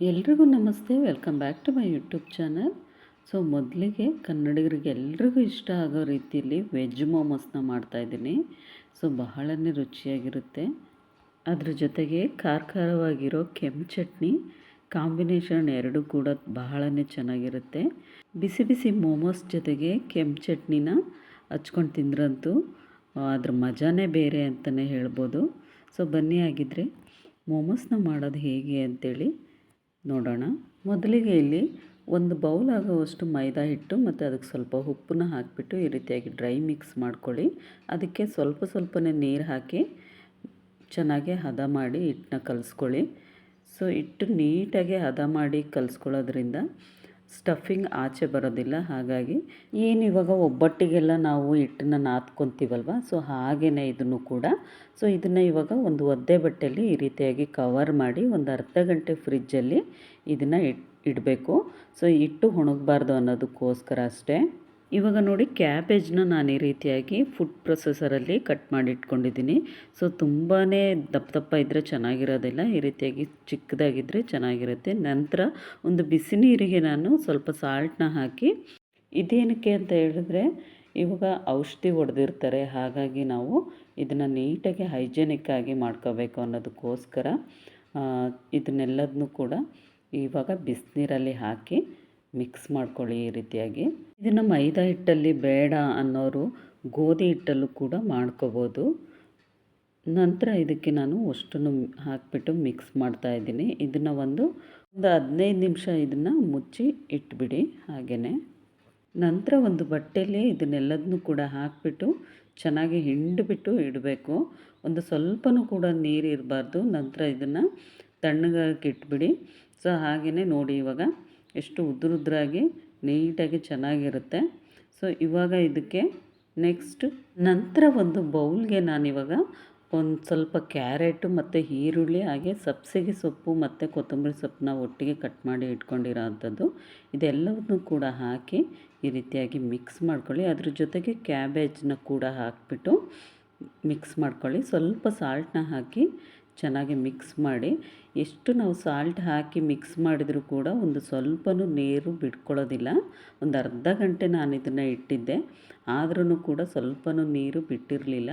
ಎಲ್ರಿಗೂ ನಮಸ್ತೆ, welcome back to my YouTube channel. So, ಮೊದಲಿಗೆ ಕನ್ನಡಿಗರಿಗೆ ಎಲ್ರಿಗೂ ಇಷ್ಟ ಆಗೋ ರೀತಿಯಲ್ಲಿ ವೆಜ್ ಮೋಮೋಸ್ನ ಮಾಡ್ತಾಯಿದ್ದೀನಿ ಸೊ, ಬಹಳನೇ ರುಚಿಯಾಗಿರುತ್ತೆ. ಅದ್ರ ಜೊತೆಗೆ ಖಾರ ಖಾರವಾಗಿರೋ ಕೆಂಪು ಚಟ್ನಿ, ಕಾಂಬಿನೇಷನ್ ಎರಡೂ ಕೂಡ ಬಹಳನೇ ಚೆನ್ನಾಗಿರುತ್ತೆ. ಬಿಸಿ ಬಿಸಿ ಮೋಮೋಸ್ ಜೊತೆಗೆ ಕೆಂಪು ಚಟ್ನಿನ ಹಚ್ಕೊಂಡು ತಿಂದ್ರಂತೂ ಅದ್ರ ಮಜಾನೇ ಬೇರೆ ಅಂತಲೇ ಹೇಳ್ಬೋದು. ಸೊ, ಬನ್ನಿ ಆಗಿದ್ದರೆ ಮೋಮೋಸ್ನ ಮಾಡೋದು ಹೇಗೆ ಅಂತೇಳಿ ನೋಡೋಣ. ಮೊದಲಿಗೆ ಇಲ್ಲಿ ಒಂದು ಬೌಲ್ ಆಗುವಷ್ಟು ಮೈದಾ ಹಿಟ್ಟು ಮತ್ತು ಅದಕ್ಕೆ ಸ್ವಲ್ಪ ಉಪ್ಪನ್ನ ಹಾಕಿಬಿಟ್ಟು ಈ ರೀತಿಯಾಗಿ ಡ್ರೈ ಮಿಕ್ಸ್ ಮಾಡ್ಕೊಳ್ಳಿ. ಅದಕ್ಕೆ ಸ್ವಲ್ಪ ಸ್ವಲ್ಪನೇ ನೀರು ಹಾಕಿ ಚೆನ್ನಾಗಿ ಹದ ಮಾಡಿ ಹಿಟ್ಟನ್ನ ಕಲಿಸ್ಕೊಳ್ಳಿ. ಸೊ ಹಿಟ್ಟು ನೀಟಾಗಿ ಹದ ಮಾಡಿ ಕಲಿಸ್ಕೊಳ್ಳೋದ್ರಿಂದ ಸ್ಟಫಿಂಗ್ ಆಚೆ ಬರೋದಿಲ್ಲ. ಹಾಗಾಗಿ ಏನು ಇವಾಗ ಒಬ್ಬಟ್ಟಿಗೆಲ್ಲ ನಾವು ಹಿಟ್ಟನ್ನ ನಾದ್ಕೊತೀವಲ್ವ? ಸೊ ಹಾಗೇ ಇದನ್ನು ಕೂಡ. ಸೊ ಇದನ್ನು ಇವಾಗ ಒಂದು ಒದ್ದೆ ಬಟ್ಟೆಯಲ್ಲಿ ಈ ರೀತಿಯಾಗಿ ಕವರ್ ಮಾಡಿ ಒಂದು ಅರ್ಧ ಗಂಟೆ ಫ್ರಿಜ್ಜಲ್ಲಿ ಇದನ್ನು ಇಟ್, ಇಡಬೇಕು. ಸೊ ಹಿಟ್ಟು ಒಣಗಬಾರ್ದು ಅನ್ನೋದಕ್ಕೋಸ್ಕರ ಅಷ್ಟೇ. ಇವಾಗ ನೋಡಿ ಕ್ಯಾಬೇಜ್ನ ನಾನು ಈ ರೀತಿಯಾಗಿ ಫುಡ್ ಪ್ರೊಸೆಸರಲ್ಲಿ ಕಟ್ ಮಾಡಿ ಇಟ್ಕೊಂಡಿದ್ದೀನಿ ಸೊ ತುಂಬಾ ದಪ್ಪ ದಪ್ಪ ಇದ್ದರೆ ಚೆನ್ನಾಗಿರೋದಿಲ್ಲ, ಈ ರೀತಿಯಾಗಿ ಚಿಕ್ಕದಾಗಿದ್ದರೆ ಚೆನ್ನಾಗಿರುತ್ತೆ. ನಂತರ ಒಂದು ಬಿಸಿ ನೀರಿಗೆ ನಾನು ಸ್ವಲ್ಪ ಸಾಲ್ಟನ್ನ ಹಾಕಿ, ಇದೇನಕ್ಕೆ ಅಂತ ಹೇಳಿದ್ರೆ, ಇವಾಗ ಔಷಧಿ ಹೊಡೆದಿರ್ತಾರೆ, ಹಾಗಾಗಿ ನಾವು ಇದನ್ನು ನೀಟಾಗಿ ಹೈಜೆನಿಕ್ಕಾಗಿ ಮಾಡ್ಕೋಬೇಕು ಅನ್ನೋದಕ್ಕೋಸ್ಕರ ಇದನ್ನೆಲ್ಲದನ್ನೂ ಕೂಡ ಇವಾಗ ಬಿಸಿನೀರಲ್ಲಿ ಹಾಕಿ ಮಿಕ್ಸ್ ಮಾಡ್ಕೊಳ್ಳಿ ಈ ರೀತಿಯಾಗಿ. ಇದನ್ನು ಮೈದಾ ಹಿಟ್ಟಲ್ಲಿ ಬೇಡ ಅನ್ನೋರು ಗೋಧಿ ಹಿಟ್ಟಲ್ಲೂ ಕೂಡ ಮಾಡ್ಕೋಬೋದು. ನಂತರ ಇದಕ್ಕೆ ನಾನು ಅಷ್ಟನ್ನು ಹಾಕಿಬಿಟ್ಟು ಮಿಕ್ಸ್ ಮಾಡ್ತಾ ಇದ್ದೀನಿ. ಇದನ್ನು ಒಂದು ಒಂದು ಹದಿನೈದು ನಿಮಿಷ ಇದನ್ನು ಮುಚ್ಚಿ ಇಟ್ಬಿಡಿ ಹಾಗೆಯೇ ನಂತರ ಒಂದು ಬಟ್ಟೆಯಲ್ಲಿ ಇದನ್ನೆಲ್ಲದನ್ನೂ ಕೂಡ ಹಾಕಿಬಿಟ್ಟು ಚೆನ್ನಾಗಿ ಹಿಂಡಿಬಿಟ್ಟು ಇಡಬೇಕು. ಒಂದು ಸ್ವಲ್ಪನೂ ಕೂಡ ನೀರು ಇರಬಾರ್ದು ನಂತರ ಇದನ್ನು ತಣ್ಣಗಾಗಿ ಇಟ್ಬಿಡಿ. ಸೊ ಹಾಗೆಯೇ ನೋಡಿ ಇವಾಗ. ಎಷ್ಟು ಉದ್ರುದ್ರಾಗಿ ನೀಟಾಗಿ ಚೆನ್ನಾಗಿರುತ್ತೆ. ಸೊ ಇವಾಗ ಇದಕ್ಕೆ ನೆಕ್ಸ್ಟ್ ನಂತರ ಒಂದು ಬೌಲ್ಗೆ ನಾನಿವಾಗ ಒಂದು ಸ್ವಲ್ಪ ಕ್ಯಾರೆಟು ಮತ್ತು ಈರುಳ್ಳಿ ಹಾಗೆ ಸಬ್ಸಿಗೆ ಸೊಪ್ಪು ಮತ್ತು ಕೊತ್ತಂಬರಿ ಸೊಪ್ಪನ್ನ ಒಟ್ಟಿಗೆ ಕಟ್ ಮಾಡಿ ಇಟ್ಕೊಂಡಿರೋ ಅಂಥದ್ದು ಇದೆಲ್ಲವನ್ನು ಕೂಡ ಹಾಕಿ ಈ ರೀತಿಯಾಗಿ ಮಿಕ್ಸ್ ಮಾಡ್ಕೊಳ್ಳಿ. ಅದ್ರ ಜೊತೆಗೆ ಕ್ಯಾಬೇಜ್ನ ಕೂಡ ಹಾಕಿಬಿಟ್ಟು ಮಿಕ್ಸ್ ಮಾಡ್ಕೊಳ್ಳಿ. ಸ್ವಲ್ಪ ಸಾಲ್ಟನ್ನ ಹಾಕಿ ಚೆನ್ನಾಗಿ ಮಿಕ್ಸ್ ಮಾಡಿ ಎಷ್ಟು ನಾವು ಸಾಲ್ಟ್ ಹಾಕಿ ಮಿಕ್ಸ್ ಮಾಡಿದರೂ ಕೂಡ ಒಂದು ಸ್ವಲ್ಪನೂ ನೀರು ಬಿಟ್ಕೊಳ್ಳೋದಿಲ್ಲ. ಒಂದು ಅರ್ಧ ಗಂಟೆ ನಾನು ಇದನ್ನು ಇಟ್ಟಿದ್ದೆ. ಆದ್ರೂ ಕೂಡ ಸ್ವಲ್ಪನೂ ನೀರು ಬಿಟ್ಟಿರಲಿಲ್ಲ.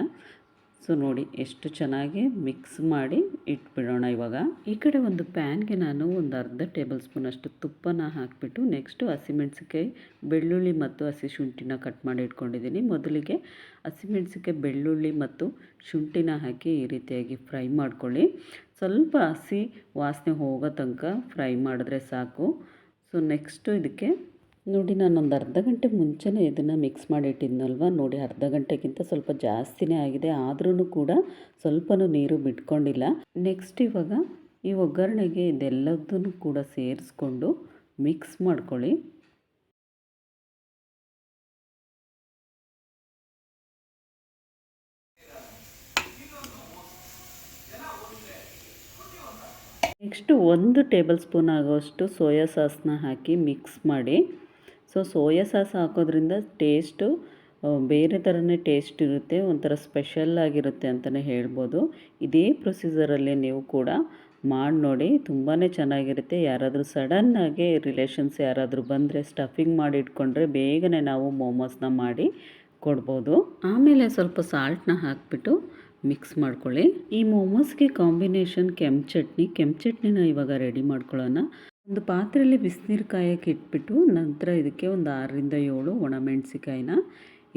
ಸೊ ನೋಡಿ, ಎಷ್ಟು ಚೆನ್ನಾಗಿ ಮಿಕ್ಸ್ ಮಾಡಿ ಇಟ್ಬಿಡೋಣ ಇವಾಗ. ಈ ಕಡೆ ಒಂದು ಪ್ಯಾನ್ಗೆ ನಾನು ಒಂದು ಅರ್ಧ ಟೇಬಲ್ ಸ್ಪೂನ್ ಅಷ್ಟು ತುಪ್ಪನ ಹಾಕಿಬಿಟ್ಟು ನೆಕ್ಸ್ಟು ಹಸಿಮೆಣ್ಸಿಕಾಯಿ ಬೆಳ್ಳುಳ್ಳಿ ಮತ್ತು ಹಸಿ ಶುಂಠಿನ ಕಟ್ ಮಾಡಿ ಇಟ್ಕೊಂಡಿದ್ದೀನಿ. ಮೊದಲಿಗೆ ಹಸಿಮೆಣ್ಸಿಕಾಯಿ ಬೆಳ್ಳುಳ್ಳಿ ಮತ್ತು ಶುಂಠಿನ ಹಾಕಿ ಈ ರೀತಿಯಾಗಿ ಫ್ರೈ ಮಾಡ್ಕೊಳ್ಳಿ. ಸ್ವಲ್ಪ ಹಸಿ ವಾಸನೆ ಹೋಗೋ ತನಕ ಫ್ರೈ ಮಾಡಿದ್ರೆ ಸಾಕು. ಸೊ ನೆಕ್ಸ್ಟು ಇದಕ್ಕೆ ನೋಡಿ ನಾನು ಒಂದು ಅರ್ಧ ಗಂಟೆ ಮುಂಚೆನೇ ಇದನ್ನು ಮಿಕ್ಸ್ ಮಾಡಿಟ್ಟಿದ್ನಲ್ವ? ನೋಡಿ, ಅರ್ಧ ಗಂಟೆಗಿಂತ ಸ್ವಲ್ಪ ಜಾಸ್ತಿನೇ ಆಗಿದೆ. ಆದ್ರೂ ಕೂಡ ಸ್ವಲ್ಪನೂ ನೀರು ಬಿಟ್ಕೊಂಡಿಲ್ಲ. ನೆಕ್ಸ್ಟ್ ಇವಾಗ ಈ ಒಗ್ಗರಣೆಗೆ ಇದೆಲ್ಲದನ್ನು ಕೂಡ ಸೇರಿಸ್ಕೊಂಡು ಮಿಕ್ಸ್ ಮಾಡ್ಕೊಳ್ಳಿ. ನೆಕ್ಸ್ಟು ಒಂದು ಟೇಬಲ್ ಸ್ಪೂನ್ ಆಗೋಷ್ಟು ಸೋಯಾ ಸಾಸ್ನ ಹಾಕಿ ಮಿಕ್ಸ್ ಮಾಡಿ. ಸೊ ಸೋಯಾ ಸಾಸ್ ಹಾಕೋದ್ರಿಂದ ಟೇಸ್ಟು ಬೇರೆ ಥರನೇ ಟೇಸ್ಟ್ ಇರುತ್ತೆ, ಒಂಥರ ಸ್ಪೆಷಲ್ ಆಗಿರುತ್ತೆ ಅಂತಲೇ ಹೇಳ್ಬೋದು. ಇದೇ ಪ್ರೊಸೀಜರಲ್ಲಿ ನೀವು ಕೂಡ ಮಾಡಿ ನೋಡಿ ತುಂಬಾ ಚೆನ್ನಾಗಿರುತ್ತೆ. ಯಾರಾದರೂ ಸಡನ್ನಾಗಿ ರಿಲೇಷನ್ಸ್ ಯಾರಾದರೂ ಬಂದರೆ ಸ್ಟಫಿಂಗ್ ಮಾಡಿ ಇಟ್ಕೊಂಡ್ರೆ ಬೇಗನೆ ನಾವು ಮೋಮೋಸ್ನ ಮಾಡಿ ಕೊಡ್ಬೋದು. ಆಮೇಲೆ ಸ್ವಲ್ಪ ಸಾಲ್ಟ್ನ ಹಾಕಿಬಿಟ್ಟು ಮಿಕ್ಸ್ ಮಾಡ್ಕೊಳ್ಳಿ. ಈ ಮೋಮೋಸ್ಗೆ ಕಾಂಬಿನೇಷನ್ ಕೆಂಪು ಚಟ್ನಿ, ಕೆಂಪು ಚಟ್ನಿನ ಇವಾಗ ರೆಡಿ ಮಾಡ್ಕೊಳ್ಳೋಣ. ಒಂದು ಪಾತ್ರೆಯಲ್ಲಿ ಬಿಸಿನೀರು ಕಾಯಕ್ಕೆ ಇಟ್ಬಿಟ್ಟು ನಂತರ ಇದಕ್ಕೆ ಒಂದು ಆರರಿಂದ ಏಳು ಒಣಮೆಣಸಿಕಾಯಿನ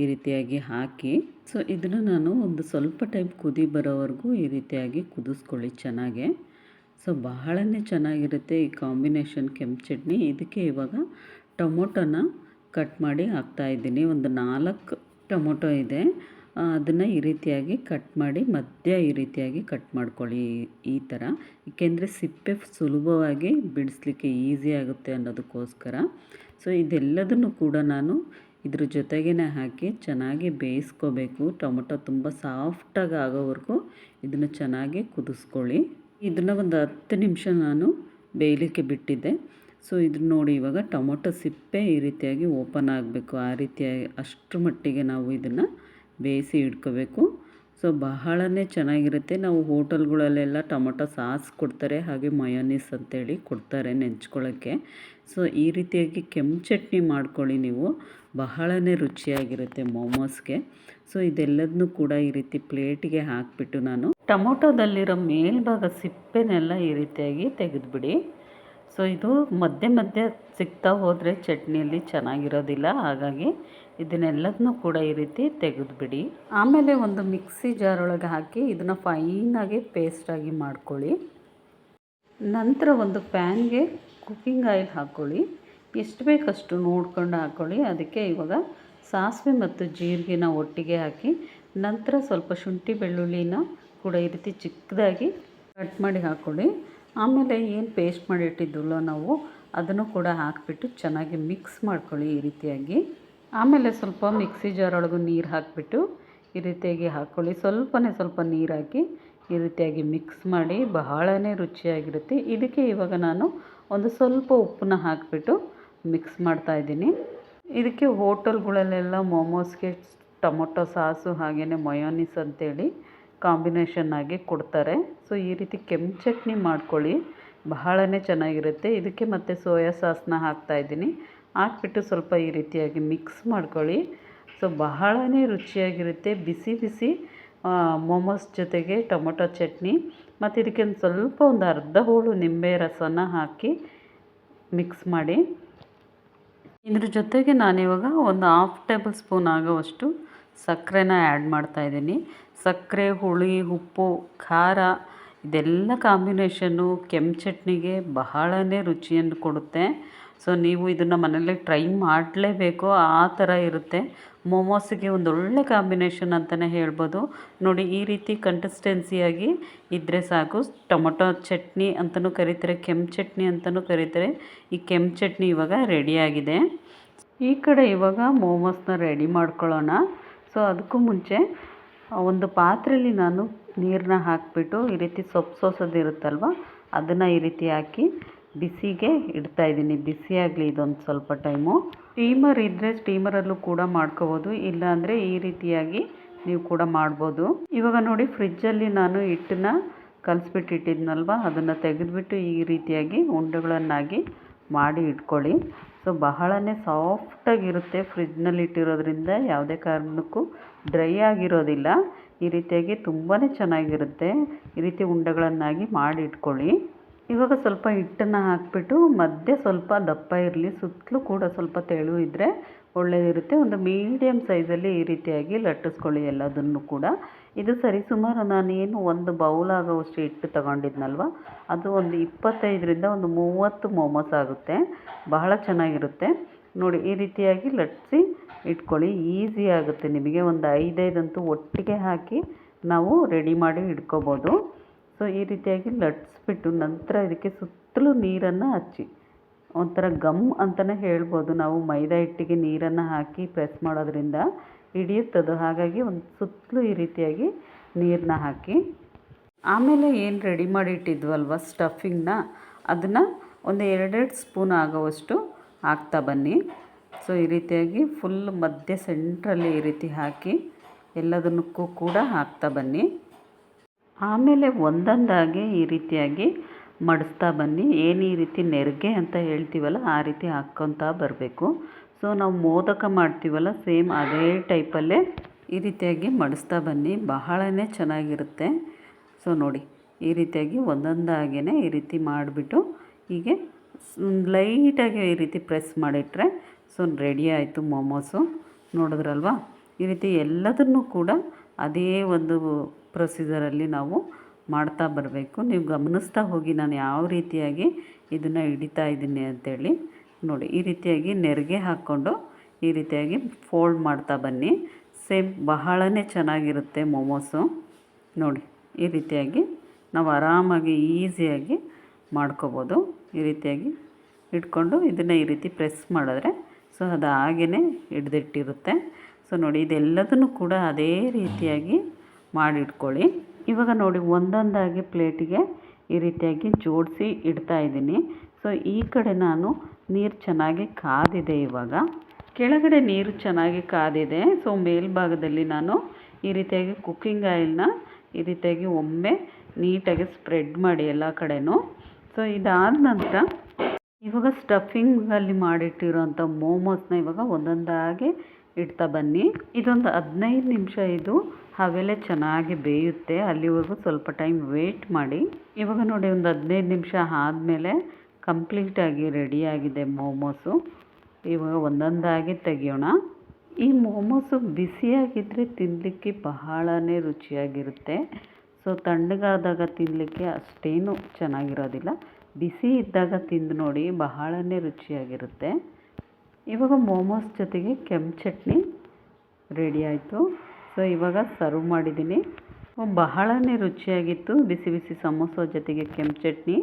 ಈ ರೀತಿಯಾಗಿ ಹಾಕಿ, ಸೊ ಇದನ್ನು ನಾನು ಒಂದು ಸ್ವಲ್ಪ ಟೈಮ್ ಕುದಿ ಬರೋವರೆಗೂ ಈ ರೀತಿಯಾಗಿ ಕುದಿಸ್ಕೊಳ್ಳಿ ಚೆನ್ನಾಗೆ. ಸೊ ಬಹಳನೇ ಚೆನ್ನಾಗಿರುತ್ತೆ ಈ ಕಾಂಬಿನೇಷನ್ ಕೆಂಪು ಚಟ್ನಿ. ಇದಕ್ಕೆ ಇವಾಗ ಟೊಮೊಟೊನ ಕಟ್ ಮಾಡಿ ಹಾಕ್ತಾಯಿದ್ದೀನಿ ಒಂದು ನಾಲ್ಕು ಟೊಮೊಟೊ ಇದೆ. ಅದನ್ನು ಈ ರೀತಿಯಾಗಿ ಕಟ್ ಮಾಡಿ ಮಧ್ಯ ಈ ರೀತಿಯಾಗಿ ಕಟ್ ಮಾಡ್ಕೊಳ್ಳಿ. ಈ ಥರ ಏಕೆಂದರೆ ಸಿಪ್ಪೆ ಸುಲಭವಾಗಿ ಬಿಡಿಸ್ಲಿಕ್ಕೆ ಈಸಿ ಆಗುತ್ತೆ ಅನ್ನೋದಕ್ಕೋಸ್ಕರ. ಸೊ ಇದೆಲ್ಲದನ್ನು ಕೂಡ ನಾನು ಇದ್ರ ಜೊತೆಗೇ ಹಾಕಿ ಚೆನ್ನಾಗಿ ಬೇಯಿಸ್ಕೋಬೇಕು. ಟೊಮೊಟೊ ತುಂಬ ಸಾಫ್ಟಾಗಿ ಆಗೋವರೆಗೂ ಇದನ್ನು ಚೆನ್ನಾಗಿ ಕುದಿಸ್ಕೊಳ್ಳಿ. ಇದನ್ನು ಒಂದು ಹತ್ತು ನಿಮಿಷ ನಾನು ಬೇಯಲಿಕ್ಕೆ ಬಿಟ್ಟಿದ್ದೆ. ಸೊ ಇದನ್ನ ನೋಡಿ ಇವಾಗ ಟೊಮೊಟೊ ಸಿಪ್ಪೆ ಈ ರೀತಿಯಾಗಿ ಓಪನ್ ಆಗಬೇಕು. ಆ ರೀತಿಯಾಗಿ ಅಷ್ಟರ ಮಟ್ಟಿಗೆ ನಾವು ಇದನ್ನು ಬೇಯಿಸಿ ಇಟ್ಕೋಬೇಕು. ಸೊ, ಬಹಳನೇ ಚೆನ್ನಾಗಿರುತ್ತೆ. ನಾವು ಹೋಟೆಲ್ಗಳಲ್ಲೆಲ್ಲ ಟೊಮೊಟೊ ಸಾಸ್ ಕೊಡ್ತಾರೆ, ಹಾಗೆ ಮಯೋನೀಸ್ ಅಂತೇಳಿ ಕೊಡ್ತಾರೆ ನೆಂಚ್ಕೊಳ್ಳೋಕ್ಕೆ. ಸೊ, ಈ ರೀತಿಯಾಗಿ ಕೆಂಪು ಚಟ್ನಿ ಮಾಡ್ಕೊಳ್ಳಿ ನೀವು. ಬಹಳನೇ ರುಚಿಯಾಗಿರುತ್ತೆ ಮೋಮೋಸ್ಗೆ. ಸೊ, ಇದೆಲ್ಲದನ್ನೂ ಕೂಡ ಈ ರೀತಿ ಪ್ಲೇಟಿಗೆ ಹಾಕಿಬಿಟ್ಟು ನಾನು ಟೊಮೊಟೊದಲ್ಲಿರೋ ಮೇಲ್ಭಾಗ ಸಿಪ್ಪೆನೆಲ್ಲ ಈ ರೀತಿಯಾಗಿ ತೆಗೆದುಬಿಡಿ. ಸೊ ಇದು ಮಧ್ಯೆ ಮಧ್ಯೆ ಸಿಗ್ತಾ ಹೋದರೆ ಚಟ್ನಿಯಲ್ಲಿ ಚೆನ್ನಾಗಿರೋದಿಲ್ಲ, ಹಾಗಾಗಿ ಇದನ್ನೆಲ್ಲದನ್ನೂ ಕೂಡ ಈ ರೀತಿ ತೆಗೆದುಬಿಡಿ. ಆಮೇಲೆ ಒಂದು ಮಿಕ್ಸಿ ಜಾರ್ ಒಳಗೆ ಹಾಕಿ ಇದನ್ನು ಫೈನಾಗಿ ಪೇಸ್ಟಾಗಿ ಮಾಡ್ಕೊಳ್ಳಿ. ನಂತರ ಒಂದು ಪ್ಯಾನ್ಗೆ ಕುಕ್ಕಿಂಗ್ ಆಯಿಲ್ ಹಾಕ್ಕೊಳ್ಳಿ ಎಷ್ಟು ಬೇಕಷ್ಟು ನೋಡ್ಕೊಂಡು ಹಾಕ್ಕೊಳ್ಳಿ ಅದಕ್ಕೆ ಇವಾಗ ಸಾಸಿವೆ ಮತ್ತು ಜೀರಿಗೆನ ಒಟ್ಟಿಗೆ ಹಾಕಿ ನಂತರ ಸ್ವಲ್ಪ ಶುಂಠಿ ಬೆಳ್ಳುಳ್ಳಿನ ಕೂಡ ಈ ರೀತಿ ಚಿಕ್ಕದಾಗಿ ಕಟ್ ಮಾಡಿ ಹಾಕ್ಕೊಳ್ಳಿ ಆಮೇಲೆ ಏನು ಪೇಸ್ಟ್ ಮಾಡಿಟ್ಟಿದ್ದಲ್ಲ ನಾವು, ಅದನ್ನು ಕೂಡ ಹಾಕಿಬಿಟ್ಟು ಚೆನ್ನಾಗಿ ಮಿಕ್ಸ್ ಮಾಡ್ಕೊಳ್ಳಿ ಈ ರೀತಿಯಾಗಿ. ಆಮೇಲೆ ಸ್ವಲ್ಪ ಮಿಕ್ಸಿ ಜಾರ್ ಒಳಗೂ ನೀರು ಹಾಕಿಬಿಟ್ಟು ಈ ರೀತಿಯಾಗಿ ಹಾಕ್ಕೊಳ್ಳಿ. ಸ್ವಲ್ಪನೇ ಸ್ವಲ್ಪ ನೀರು ಹಾಕಿ ಈ ರೀತಿಯಾಗಿ ಮಿಕ್ಸ್ ಮಾಡಿ ಬಹಳನೇ ರುಚಿಯಾಗಿರುತ್ತೆ. ಇದಕ್ಕೆ ಇವಾಗ ನಾನು ಒಂದು ಸ್ವಲ್ಪ ಉಪ್ಪನ್ನ ಹಾಕಿಬಿಟ್ಟು ಮಿಕ್ಸ್ ಮಾಡ್ತಾಯಿದ್ದೀನಿ ಇದಕ್ಕೆ ಹೋಟೆಲ್ಗಳಲ್ಲೆಲ್ಲ ಮೋಮೋಸ್ಗೆ ಟೊಮೊಟೊ ಸಾಸು ಹಾಗೆಯೇ ಮಯೋನಿಸ್ ಅಂತೇಳಿ ಕಾಂಬಿನೇಷನ್ ಆಗಿ ಕೊಡ್ತಾರೆ. ಸೊ, ಈ ರೀತಿ ಕೆಂಪು ಚಟ್ನಿ ಮಾಡ್ಕೊಳ್ಳಿ. ಬಹಳನೇ ಚೆನ್ನಾಗಿರುತ್ತೆ. ಇದಕ್ಕೆ ಮತ್ತು ಸೋಯಾ ಸಾಸ್ನ ಹಾಕ್ತಾಯಿದ್ದೀನಿ ಹಾಕ್ಬಿಟ್ಟು ಸ್ವಲ್ಪ ಈ ರೀತಿಯಾಗಿ ಮಿಕ್ಸ್ ಮಾಡ್ಕೊಳ್ಳಿ. ಸೊ, ಬಹಳನೇ ರುಚಿಯಾಗಿರುತ್ತೆ. ಬಿಸಿ ಬಿಸಿ ಮೊಮೋಸ್ ಜೊತೆಗೆ ಟೊಮೊಟೊ ಚಟ್ನಿ. ಮತ್ತು ಇದಕ್ಕೆ ಒಂದು ಸ್ವಲ್ಪ ಒಂದು ಅರ್ಧ ಹೋಳು ನಿಂಬೆ ರಸನ ಹಾಕಿ ಮಿಕ್ಸ್ ಮಾಡಿ. ಇದ್ರ ಜೊತೆಗೆ ನಾನಿವಾಗ ಒಂದು ಹಾಫ್ ಟೇಬಲ್ ಸ್ಪೂನ್ ಆಗೋವಷ್ಟು ಸಕ್ಕರೆನ ಆ್ಯಡ್ ಮಾಡ್ತಾಯಿದ್ದೀನಿ ಸಕ್ಕರೆ, ಹುಳಿ, ಉಪ್ಪು, ಖಾರ ಇದೆಲ್ಲ ಕಾಂಬಿನೇಷನ್ನು ಕೆಂಪು ಚಟ್ನಿಗೆ ಬಹಳನೇ ರುಚಿಯನ್ನು ಕೊಡುತ್ತೆ. ಸೊ, ನೀವು ಇದನ್ನು ಮನೇಲಿ ಟ್ರೈ ಮಾಡಲೇಬೇಕು. ಆ ಥರ ಇರುತ್ತೆ. ಮೋಮೋಸಿಗೆ ಒಂದು ಒಳ್ಳೆ ಕಾಂಬಿನೇಷನ್ ಅಂತಲೇ ಹೇಳ್ಬೋದು. ನೋಡಿ, ಈ ರೀತಿ ಕನ್ಸಿಸ್ಟೆನ್ಸಿಯಾಗಿ ಇದ್ದರೆ ಸಾಕು. ಟೊಮೊಟೊ ಚಟ್ನಿ ಅಂತಲೂ ಕರೀತಾರೆ, ಕೆಂಪು ಚಟ್ನಿ ಅಂತಲೂ ಕರೀತಾರೆ. ಈ ಕೆಂಪು ಚಟ್ನಿ ಇವಾಗ ರೆಡಿಯಾಗಿದೆ ಈ ಕಡೆ ಇವಾಗ ಮೋಮೋಸ್ನ ರೆಡಿ ಮಾಡ್ಕೊಳ್ಳೋಣ. ಸೊ, ಅದಕ್ಕೂ ಮುಂಚೆ ಒಂದು ಪಾತ್ರೆಯಲ್ಲಿ ನಾನು ನೀರನ್ನ ಹಾಕಿಬಿಟ್ಟು ಈ ರೀತಿ ಸೊಪ್ಪು ಸೋಸೋದಿರುತ್ತಲ್ವ, ಅದನ್ನು ಈ ರೀತಿ ಹಾಕಿ ಬಿಸಿಗೆ ಇಡ್ತಾಯಿದ್ದೀನಿ ಬಿಸಿ ಆಗಲಿ ಇದೊಂದು ಸ್ವಲ್ಪ ಟೈಮು. ಸ್ಟೀಮರ್ ಇದ್ದರೆ ಸ್ಟೀಮರಲ್ಲೂ ಕೂಡ ಮಾಡ್ಕೋಬೋದು, ಇಲ್ಲಾಂದರೆ ಈ ರೀತಿಯಾಗಿ ನೀವು ಕೂಡ ಮಾಡ್ಬೋದು. ಇವಾಗ ನೋಡಿ ಫ್ರಿಜ್ಜಲ್ಲಿ ನಾನು ಹಿಟ್ಟನ್ನ ಕಲಿಸ್ಬಿಟ್ಟು ಇಟ್ಟಿದ್ನಲ್ವ ಅದನ್ನು ತೆಗೆದುಬಿಟ್ಟು ಈ ರೀತಿಯಾಗಿ ಉಂಡೆಗಳನ್ನಾಗಿ ಮಾಡಿ ಇಟ್ಕೊಳ್ಳಿ. ಸೊ ಬಹಳನೇ ಸಾಫ್ಟಾಗಿರುತ್ತೆ ಫ್ರಿಜ್ನಲ್ಲಿ ಇಟ್ಟಿರೋದ್ರಿಂದ ಯಾವುದೇ ಕಾರಣಕ್ಕೂ ಡ್ರೈ ಆಗಿರೋದಿಲ್ಲ. ಈ ರೀತಿಯಾಗಿ ತುಂಬಾ ಚೆನ್ನಾಗಿರುತ್ತೆ. ಈ ರೀತಿ ಉಂಡೆಗಳನ್ನಾಗಿ ಮಾಡಿ ಇಟ್ಕೊಳ್ಳಿ. ಇವಾಗ ಸ್ವಲ್ಪ ಹಿಟ್ಟನ್ನು ಹಾಕಿಬಿಟ್ಟು ಮಧ್ಯೆ ಸ್ವಲ್ಪ ದಪ್ಪ ಇರಲಿ, ಸುತ್ತಲೂ ಕೂಡ ಸ್ವಲ್ಪ ತೆಳು ಇದ್ದರೆ ಒಳ್ಳೆಯದಿರುತ್ತೆ ಒಂದು ಮೀಡಿಯಮ್ ಸೈಜಲ್ಲಿ ಈ ರೀತಿಯಾಗಿ ಲಟ್ಟಿಸ್ಕೊಳ್ಳಿ ಎಲ್ಲದನ್ನು ಕೂಡ. ಇದು ಸರಿ, ಸುಮಾರು ನಾನೇನು ಒಂದು ಬೌಲ್ ಆಗೋವಷ್ಟು ಹಿಟ್ಟು ತಗೊಂಡಿದ್ನಲ್ವ? ಅದು ಒಂದು ಇಪ್ಪತ್ತೈದರಿಂದ ಒಂದು ಮೂವತ್ತು ಮೋಮೋಸ್ ಆಗುತ್ತೆ. ಬಹಳ ಚೆನ್ನಾಗಿರುತ್ತೆ. ನೋಡಿ, ಈ ರೀತಿಯಾಗಿ ಲಟ್ಟಿಸಿ ಇಟ್ಕೊಳ್ಳಿ. ಈಸಿ ಆಗುತ್ತೆ. ನಿಮಗೆ ಒಂದು ಐದೈದಂತೂ ಒಟ್ಟಿಗೆ ಹಾಕಿ ನಾವು ರೆಡಿ ಮಾಡಿ ಇಟ್ಕೋಬೋದು. ಸೊ ಈ ರೀತಿಯಾಗಿ ಲಟ್ಸ್ಬಿಟ್ಟು ನಂತರ ಇದಕ್ಕೆ ಸುತ್ತಲೂ ನೀರನ್ನು ಹಚ್ಚಿ. ಒಂಥರ ಗಮ್ ಅಂತಲೇ ಹೇಳ್ಬೋದು ನಾವು. ಮೈದಾ ಹಿಟ್ಟಿಗೆ ನೀರನ್ನು ಹಾಕಿ ಪ್ರೆಸ್ ಮಾಡೋದ್ರಿಂದ ಹಿಡಿಯುತ್ತದು. ಹಾಗಾಗಿ ಒಂದು ಸುತ್ತಲೂ ಈ ರೀತಿಯಾಗಿ ನೀರನ್ನ ಹಾಕಿ. ಆಮೇಲೆ ಏನು ರೆಡಿ ಮಾಡಿ ಇಟ್ಟಿದ್ವಲ್ವ ಸ್ಟಫಿಂಗ್ನ ಅದನ್ನು ಒಂದು ಎರಡೆರಡು ಸ್ಪೂನ್ ಆಗೋವಷ್ಟು ಹಾಕ್ತಾ ಬನ್ನಿ. ಸೊ ಈ ರೀತಿಯಾಗಿ ಫುಲ್ ಮಧ್ಯ ಸೆಂಟ್ರಲ್ಲಿ ಈ ರೀತಿ ಹಾಕಿ ಎಲ್ಲದನ್ನಕ್ಕೂ ಕೂಡ ಹಾಕ್ತಾ ಬನ್ನಿ. ಆಮೇಲೆ ಒಂದೊಂದಾಗಿ ಈ ರೀತಿಯಾಗಿ ಮಡಿಸ್ತಾ ಬನ್ನಿ. ಏನು ಈ ರೀತಿ ನೆರಿಗೆ ಅಂತ ಹೇಳ್ತೀವಲ್ಲ, ಆ ರೀತಿ ಹಾಕ್ಕೊತಾ ಬರಬೇಕು. ಸೊ ನಾವು ಮೋದಕ ಮಾಡ್ತೀವಲ್ಲ, ಸೇಮ್ ಅದೇ ಟೈಪಲ್ಲೇ ಈ ರೀತಿಯಾಗಿ ಮಡಿಸ್ತಾ ಬನ್ನಿ. ಬಹಳನೇ ಚೆನ್ನಾಗಿರುತ್ತೆ. ಸೊ ನೋಡಿ, ಈ ರೀತಿಯಾಗಿ ಒಂದೊಂದಾಗೇ ಈ ರೀತಿ ಮಾಡಿಬಿಟ್ಟು ಹೀಗೆ ಲೈಟಾಗಿ ಈ ರೀತಿ ಪ್ರೆಸ್ ಮಾಡಿಟ್ರೆ ಸೊ ರೆಡಿ ಆಯಿತು ಮೋಮೋಸು. ನೋಡಿದ್ರಲ್ವಾ? ಈ ರೀತಿ ಎಲ್ಲದನ್ನು ಕೂಡ ಅದೇ ಒಂದು ಪ್ರೊಸೀಜರಲ್ಲಿ ನಾವು ಮಾಡ್ತಾ ಬರಬೇಕು. ನೀವು ಗಮನಿಸ್ತಾ ಹೋಗಿ, ನಾನು ಯಾವ ರೀತಿಯಾಗಿ ಇದನ್ನು ಹಿಡಿತಾ ಇದ್ದೀನಿ ಅಂತೇಳಿ ನೋಡಿ. ಈ ರೀತಿಯಾಗಿ ನೆರಿಗೆ ಹಾಕ್ಕೊಂಡು ಈ ರೀತಿಯಾಗಿ ಫೋಲ್ಡ್ ಮಾಡ್ತಾ ಬನ್ನಿ. ಸೇಮ್ ಬಹಳನೇ ಚೆನ್ನಾಗಿರುತ್ತೆ ಮೋಮೋಸು. ನೋಡಿ, ಈ ರೀತಿಯಾಗಿ ನಾವು ಆರಾಮಾಗಿ ಈಸಿಯಾಗಿ ಮಾಡ್ಕೋಬೋದು. ಈ ರೀತಿಯಾಗಿ ಇಟ್ಕೊಂಡು ಇದನ್ನು ಈ ರೀತಿ ಪ್ರೆಸ್ ಮಾಡಿದ್ರೆ ಸೊ ಅದು ಹಾಗೆಯೇ ಹಿಡ್ದಿಟ್ಟಿರುತ್ತೆ. ಸೊ ನೋಡಿ, ಇದೆಲ್ಲದನ್ನು ಕೂಡ ಅದೇ ರೀತಿಯಾಗಿ ಮಾಡಿಟ್ಕೊಳ್ಳಿ. ಇವಾಗ ನೋಡಿ, ಒಂದೊಂದಾಗಿ ಪ್ಲೇಟಿಗೆ ಈ ರೀತಿಯಾಗಿ ಜೋಡಿಸಿ ಇಡ್ತಾ ಇದ್ದೀನಿ. ಸೊ, ಈ ಕಡೆ ನಾನು ನೀರು ಚೆನ್ನಾಗಿ ಕಾದಿದೆ ಇವಾಗ. ಕೆಳಗಡೆ ನೀರು ಚೆನ್ನಾಗಿ ಕಾದಿದೆ. ಸೊ, ಮೇಲ್ಭಾಗದಲ್ಲಿ ನಾನು ಈ ರೀತಿಯಾಗಿ ಕುಕ್ಕಿಂಗ್ ಆಯಿಲ್ನ ಈ ರೀತಿಯಾಗಿ ಒಮ್ಮೆ ನೀಟಾಗಿ ಸ್ಪ್ರೆಡ್ ಮಾಡಿ ಎಲ್ಲ ಕಡೆನೂ. ಸೊ, ಇದಾದ ನಂತರ ಇವಾಗ ಸ್ಟಫಿಂಗಲ್ಲಿ ಮಾಡಿಟ್ಟಿರೋಂಥ ಮೋಮೋಸ್ನ ಇವಾಗ ಒಂದೊಂದಾಗಿ ಇಡ್ತಾ ಬನ್ನಿ. ಇದೊಂದು ಹದಿನೈದು ನಿಮಿಷ ಇದು ಹವೆಲೆ ಚೆನ್ನಾಗಿ ಬೇಯುತ್ತೆ. ಅಲ್ಲಿವರೆಗೂ ಸ್ವಲ್ಪ ಟೈಮ್ ವೇಟ್ ಮಾಡಿ. ಇವಾಗ ನೋಡಿ ಒಂದು ಹದಿನೈದು ನಿಮಿಷ ಆದಮೇಲೆ ಕಂಪ್ಲೀಟಾಗಿ ರೆಡಿಯಾಗಿದೆ ಮೋಮೋಸು. ಇವಾಗ ಒಂದೊಂದಾಗಿ ತೆಗಿಯೋಣ. ಈ ಮೋಮೋಸು ಬಿಸಿಯಾಗಿದ್ದರೆ ತಿನ್ನಲಿಕ್ಕೆ ಬಹಳನೇ ರುಚಿಯಾಗಿರುತ್ತೆ. ಸೊ, ತಣ್ಣಗಾದಾಗ ತಿನ್ನಲಿಕ್ಕೆ ಅಷ್ಟೇನು ಚೆನ್ನಾಗಿರೋದಿಲ್ಲ. ಬಿಸಿ ಇದ್ದಾಗ ತಿಂದು ನೋಡಿ ಬಹಳನೇ ರುಚಿಯಾಗಿರುತ್ತೆ. ಇವಾಗ ಮೋಮೋಸ್ ಜೊತೆಗೆ ಕೆಂಪು ಚಟ್ನಿ ರೆಡಿ ಆಯಿತು. ಸೊ, ಇವಾಗ ಸರ್ವ್ ಮಾಡಿದ್ದೀನಿ. ಬಹಳನೇ ರುಚಿಯಾಗಿತ್ತು. ಬಿಸಿ ಬಿಸಿ ಸಮೋಸ ಜೊತೆಗೆ ಕೆಂಪು ಚಟ್ನಿ.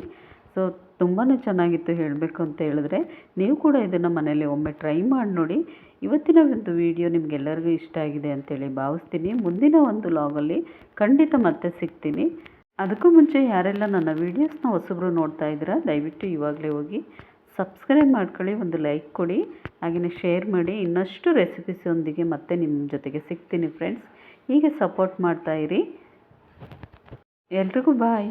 ಸೊ ತುಂಬಾ ಚೆನ್ನಾಗಿತ್ತು ಹೇಳಬೇಕು ಅಂತ ಹೇಳಿದ್ರೆ. ನೀವು ಕೂಡ ಇದನ್ನು ಮನೇಲಿ ಒಮ್ಮೆ ಟ್ರೈ ಮಾಡಿ ನೋಡಿ. ಇವತ್ತಿನ ಒಂದು ವಿಡಿಯೋ ನಿಮಗೆಲ್ಲರಿಗೂ ಇಷ್ಟ ಆಗಿದೆ ಅಂತೇಳಿ ಭಾವಿಸ್ತೀನಿ. ಮುಂದಿನ ಒಂದು ಲಾಗಲ್ಲಿ ಖಂಡಿತ ಮತ್ತೆ ಸಿಗ್ತೀನಿ. ಅದಕ್ಕೂ ಮುಂಚೆ ಯಾರೆಲ್ಲ ನನ್ನ ವೀಡಿಯೋಸ್ನ ಹೊಸಬ್ರು ನೋಡ್ತಾ ಇದ್ದೀರಾ, ದಯವಿಟ್ಟು ಇವಾಗಲೇ ಹೋಗಿ. ಸಬ್ಸ್ಕ್ರೈಬ್ ಮಾಡ್ಕೊಳ್ಳಿ, ಒಂದು ಲೈಕ್ ಕೊಡಿ, ಹಾಗೆಯೇ ಶೇರ್ ಮಾಡಿ. ಇನ್ನಷ್ಟು ರೆಸಿಪೀಸೊಂದಿಗೆ ಮತ್ತೆ ನಿಮ್ಮ ಜೊತೆಗೆ ಸಿಗ್ತೀನಿ ಫ್ರೆಂಡ್ಸ್ ಹೀಗೆ ಸಪೋರ್ಟ್ ಮಾಡ್ತಾಯಿರಿ ಎಲ್ರಿಗೂ ಬಾಯ್